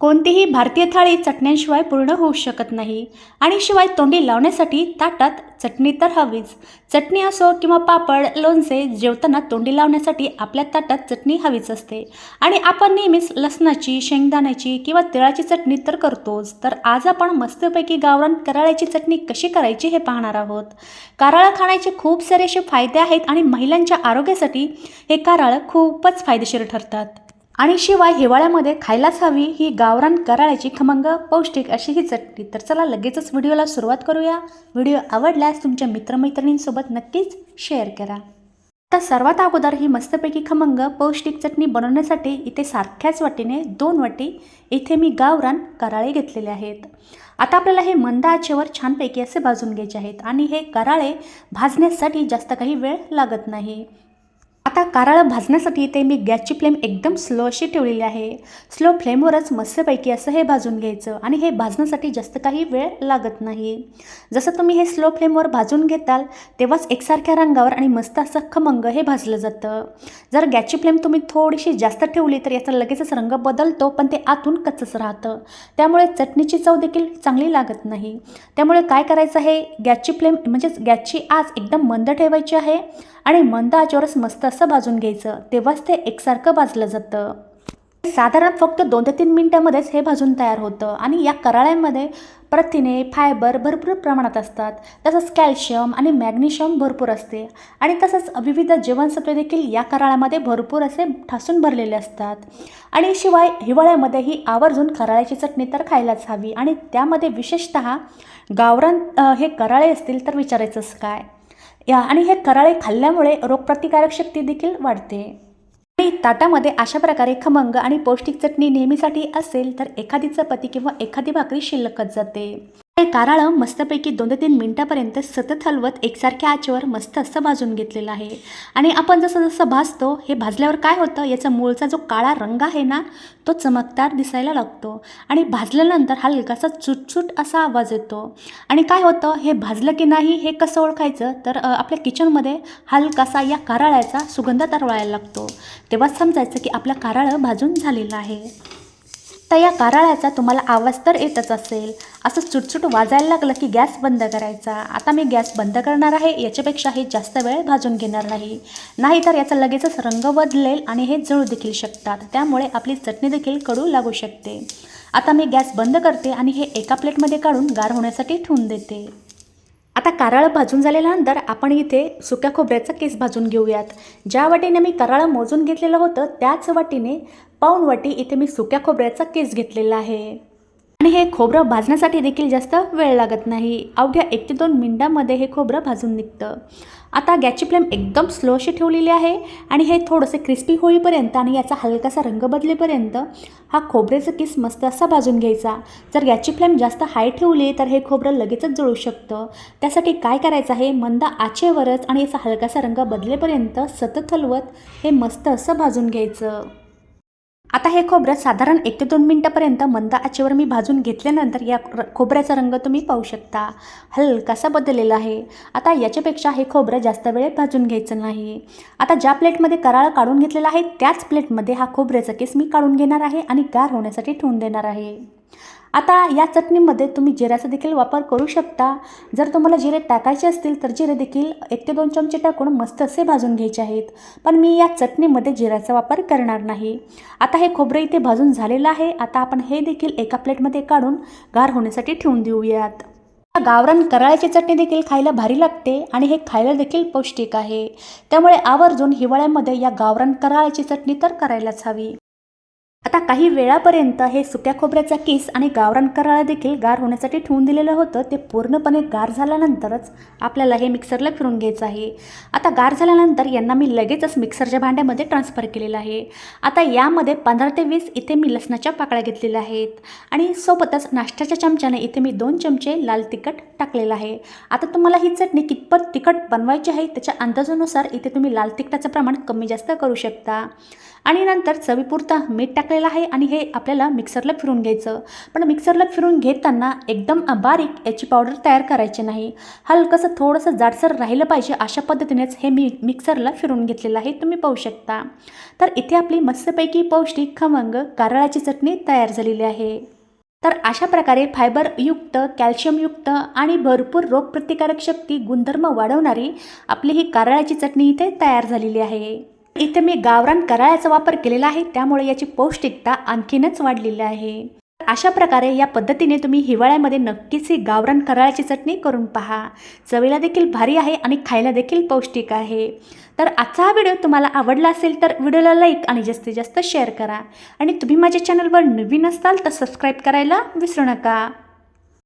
कोणतीही भारतीय थाळी चटण्यांशिवाय पूर्ण होऊ शकत नाही. आणि शिवाय तोंडी लावण्यासाठी ताटात चटणी तर हवीच. चटणी असो किंवा पापड लोणचे जेवताना तोंडी लावण्यासाठी आपल्या ताटात चटणी हवीच असते. आणि आपण नेहमीच लसणाची शेंगदाण्याची किंवा तिळाची चटणी तर करतोच. तर आज आपण मस्तपैकी गावरान कराळ्याची चटणी कशी करायची हे पाहणार आहोत. कारळं खाण्याचे खूप सारे असे फायदे आहेत आणि महिलांच्या आरोग्यासाठी हे कारळं खूपच फायदेशीर ठरतात. आणि शिवाय हिवाळ्यामध्ये खायलाच हवी ही गावरान कराळ्याची खमंग पौष्टिक अशी ही चटणी. तर चला लगेचच व्हिडिओला सुरुवात करूया. व्हिडिओ आवडल्यास तुमच्या मित्रमैत्रिणींसोबत नक्कीच शेअर करा. आता सर्वात अगोदर ही मस्तपैकी खमंग पौष्टिक चटणी बनवण्यासाठी इथे सारख्याच वाटीने दोन वाटी इथे मी गावरान कराळे घेतलेले आहेत. आता आपल्याला हे मंद आचेवर छानपैकी असे भाजून घ्यायचे आहेत आणि हे कराळे भाजण्यासाठी जास्त काही वेळ लागत नाही. आता कारळं भाजण्यासाठी इथे मी गॅसची फ्लेम एकदम स्लो अशी ठेवलेली आहे. स्लो फ्लेमवरच मस्तपैकी असं हे भाजून घ्यायचं आणि हे भाजण्यासाठी जास्त काही वेळ लागत नाही. जसं तुम्ही हे स्लो फ्लेमवर भाजून घेताल तेव्हाच एकसारख्या रंगावर आणि मस्त असं खमंग हे भाजलं जातं. जर गॅसची फ्लेम तुम्ही थोडीशी जास्त ठेवली तर याचा लगेचच रंग बदलतो पण ते आतून कच्चच राहतं. त्यामुळे चटणीची चव देखील चांगली लागत नाही. त्यामुळे काय करायचं आहे? गॅसची फ्लेम म्हणजेच गॅसची आच एकदम मंद ठेवायची आहे. आणि मंद आचेवरच मस्त असं भाजून घ्यायचं. तेव्हाच ते एकसारखं भाजलं जातं. साधारण फक्त दोन ते तीन मिनटामध्येच हे भाजून तयार होतं. आणि या कराळ्यांमध्ये प्रथिने फायबर भरपूर प्रमाणात असतात. तसंच कॅल्शियम आणि मॅग्नेशियम भरपूर असते. आणि तसंच विविध जीवनसत्वे देखील या कराळ्यामध्ये भरपूर असे ठासून भरलेले असतात. आणि शिवाय हिवाळ्यामध्ये ही आवर्जून कराळ्याची चटणी तर खायलाच हवी. आणि त्यामध्ये विशेषतः गावरान हे कराळे असतील तर विचारायचंच काय? या आणि हे कराळे खाल्ल्यामुळे रोगप्रतिकारक शक्ती देखील वाढते. आणि ताटामध्ये अशा प्रकारे खमंग आणि पौष्टिक चटणी नेहमीसाठी असेल तर एखादी चपाती किंवा एखादी भाकरी शिल्लकच जाते. हे कारळं मस्तपैकी दोन ते तीन मिनटापर्यंत सतत हलवत एकसारख्या आचेवर मस्त असं भाजून घेतलेलं आहे. आणि आपण जसं जसं भाजतो हे भाजल्यावर काय होतं याचा मूळचा जो काळा रंग आहे ना तो चमकदार दिसायला लागतो. आणि भाजल्यानंतर हलकासा चुटचुट असा आवाज येतो. आणि काय होतं हे भाजलं की नाही हे कसं ओळखायचं तर आपल्या किचनमध्ये हलकासा या कारळ्याचा सुगंध तरवळायला लागतो. तेव्हा समजायचं की आपलं कारळं भाजून झालेलं आहे. तर या कारळ्याचा तुम्हाला आवाज तर येतच असेल. असं चुटचुट वाजायला लागलं की गॅस बंद करायचा. आता मी गॅस बंद करणार आहे याच्यापेक्षा हे जास्त वेळ भाजून घेणार नाही. नाहीतर याचा लगेचच रंग बदलेल आणि हे जळू देखील शकतात. त्यामुळे आपली चटणी देखील कडू लागू शकते. आता मी गॅस बंद करते आणि हे एका प्लेटमध्ये काढून गार होण्यासाठी ठेवून देते. आता कारळ भाजून झाल्यानंतर आपण इथे सुक्या खोबऱ्याचा केस भाजून घेऊयात. ज्या वाटीने मी कारळं मोजून घेतलेलं होतं त्याच वाटीने पाऊण वाटी इथे मी सुक्या खोबऱ्याचा केस घेतलेला आहे. आणि हे खोबरं भाजण्यासाठी देखील जास्त वेळ लागत नाही. अवघ्या एक ते दोन मिनटामध्ये हे खोबरं भाजून निघतं. आता गॅसची फ्लेम एकदम स्लो अशी ठेवलेली आहे आणि हे थोडंसं क्रिस्पी होईपर्यंत आणि याचा हलकासा रंग बदलेपर्यंत हा खोबऱ्याचं किस मस्त असा भाजून घ्यायचा. जर गॅसची फ्लेम जास्त हाय ठेवली तर हे खोबरं लगेचच जळू शकतं. त्यासाठी काय करायचं आहे? मंद आचेवरच आणि याचा हलकासा रंग बदलेपर्यंत सतत हलवत हे मस्त असं भाजून घ्यायचं. आता हे खोबरं साधारण एक ते दोन मिनटापर्यंत मंद आचेवर मी भाजून घेतल्यानंतर या र- खोबऱ्याचा रंग तुम्ही पाहू शकता. हलकासा बदललेला आहे. आता याच्यापेक्षा हे खोबरं जास्त वेळ भाजून घ्यायचं नाही. आता ज्या प्लेटमध्ये कराळ काढून घेतलेला आहे त्याच प्लेटमध्ये हा खोबऱ्याचा केस मी काढून घेणार आहे आणि गार होण्यासाठी ठेवून देणार आहे. आता या चटणीमध्ये तुम्ही जिऱ्याचा देखील वापर करू शकता. जर तुम्हाला जिरे टाकायचे असतील तर जिरे देखील एक ते दोन चमचे टाकून मस्त असे भाजून घ्यायचे आहेत. पण मी या चटणीमध्ये जिऱ्याचा वापर करणार नाही. आता हे खोबरं इथे भाजून झालेलं आहे. आता आपण हे देखील एका प्लेटमध्ये काढून गार होण्यासाठी ठेवून देऊयात. गावरान कराळ्याची चटणी देखील खायला भारी लागते आणि हे खायला देखील पौष्टिक आहे. त्यामुळे आवर्जून हिवाळ्यामध्ये या गावरान कराळ्याची चटणी तर करायलाच हवी. आता काही वेळापर्यंत हे सुक्या खोबऱ्याचा किस आणि गावरान कराळा देखील गार होण्यासाठी ठेवून दिलेलं होतं ते पूर्णपणे गार झाल्यानंतरच आपल्याला हे मिक्सरला फिरून घ्यायचं आहे. आता गार झाल्यानंतर यांना मी लगेचच मिक्सरच्या भांड्यामध्ये ट्रान्सफर केलेलं आहे. आता यामध्ये पंधरा ते वीस इथे मी लसणाच्या पाकळ्या घेतलेल्या आहेत आणि सोबतच नाश्त्याच्या चमच्याने इथे मी दोन चमचे लाल तिखट टाकलेलं आहे. आता तुम्हाला ही चटणी कितपत तिखट बनवायची आहे त्याच्या अंदाजानुसार इथे तुम्ही लाल तिखटाचं प्रमाण कमी जास्त करू शकता. आणि नंतर चवीपुरता मीठ करायला आहे आणि हे आपल्याला मिक्सरला फिरून घ्यायचं. पण मिक्सरला फिरून घेताना एकदम बारीक याची पावडर तयार करायची नाही. हलकंसं थोडंसं जाडसर राहिलं पाहिजे अशा पद्धतीनेच हे मी मिक्सरला फिरून घेतलेलं आहे. तुम्ही पाहू शकता. तर इथे आपली मस्तपैकी पौष्टिक खमंग कारळाची चटणी तयार झालेली आहे. तर अशा प्रकारे फायबरयुक्त कॅल्शियमयुक्त आणि भरपूर रोगप्रतिकारक शक्ती गुणधर्म वाढवणारी आपली ही कारळाची चटणी इथे तयार झालेली आहे. इथे मी गावरान कराळ्याचा वापर केलेला आहे त्यामुळे याची पौष्टिकता आणखीनच वाढलेली आहे. अशा प्रकारे या पद्धतीने तुम्ही हिवाळ्यामध्ये नक्कीच ही गावरान कराळ्याची चटणी करून पहा. चवीला देखील भारी आहे आणि खायला देखील पौष्टिक आहे. तर आजचा हा व्हिडिओ तुम्हाला आवडला असेल तर व्हिडिओला लाईक आणि जास्तीत जास्त शेअर करा. आणि तुम्ही माझ्या चॅनलवर नवीन असाल तर सबस्क्राईब करायला विसरू नका.